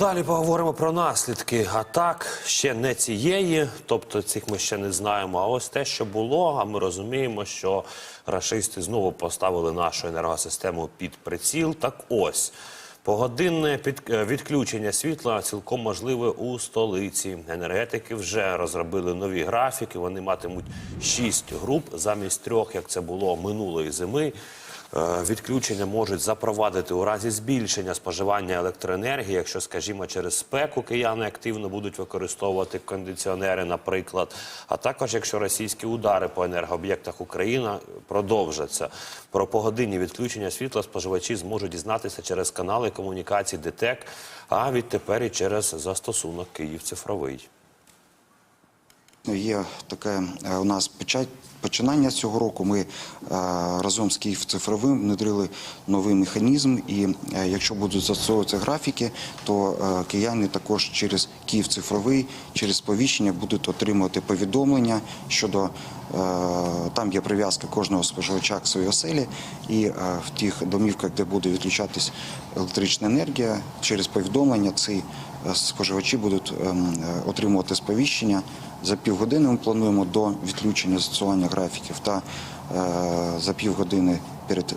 Далі поговоримо про наслідки атак ще не цієї, тобто цих ми ще не знаємо. А ось те, що було, а ми розуміємо, що рашисти знову поставили нашу енергосистему під приціл. Так ось. Погодинне під, е, відключення світла цілком можливе у столиці. Енергетики вже розробили нові графіки. Вони матимуть шість груп замість трьох, як це було минулої зими. Е, Відключення можуть запровадити у разі збільшення споживання електроенергії, якщо, скажімо, через спеку кияни активно будуть використовувати кондиціонери, наприклад. А також якщо російські удари по енергооб'єктах України продовжаться. Про погодинні відключення світла споживачі зможуть дізнатися через канали комунікацій ДТЕК, а відтепер і через застосунок Київ цифровий. Є таке е, у нас печать. Починання цього року ми е, разом з Київ цифровим внедрили новий механізм. І е, якщо будуть застосовуватися графіки, то кияни також через Київ цифровий, через сповіщення будуть отримувати повідомлення щодо там є прив'язка кожного споживача к своїй оселі, і в тих домівках, де буде відключатись електрична енергія, через повідомлення е, споживачі будуть ем, е, отримувати сповіщення. За півгодини ми плануємо до відключення застосування графіків та е, за півгодини перед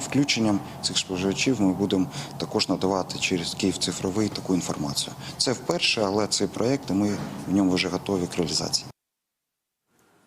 включенням цих споживачів ми будемо також надавати через Київ цифровий таку інформацію. Це вперше, але цей проєкт ми в ньому вже готові к реалізації.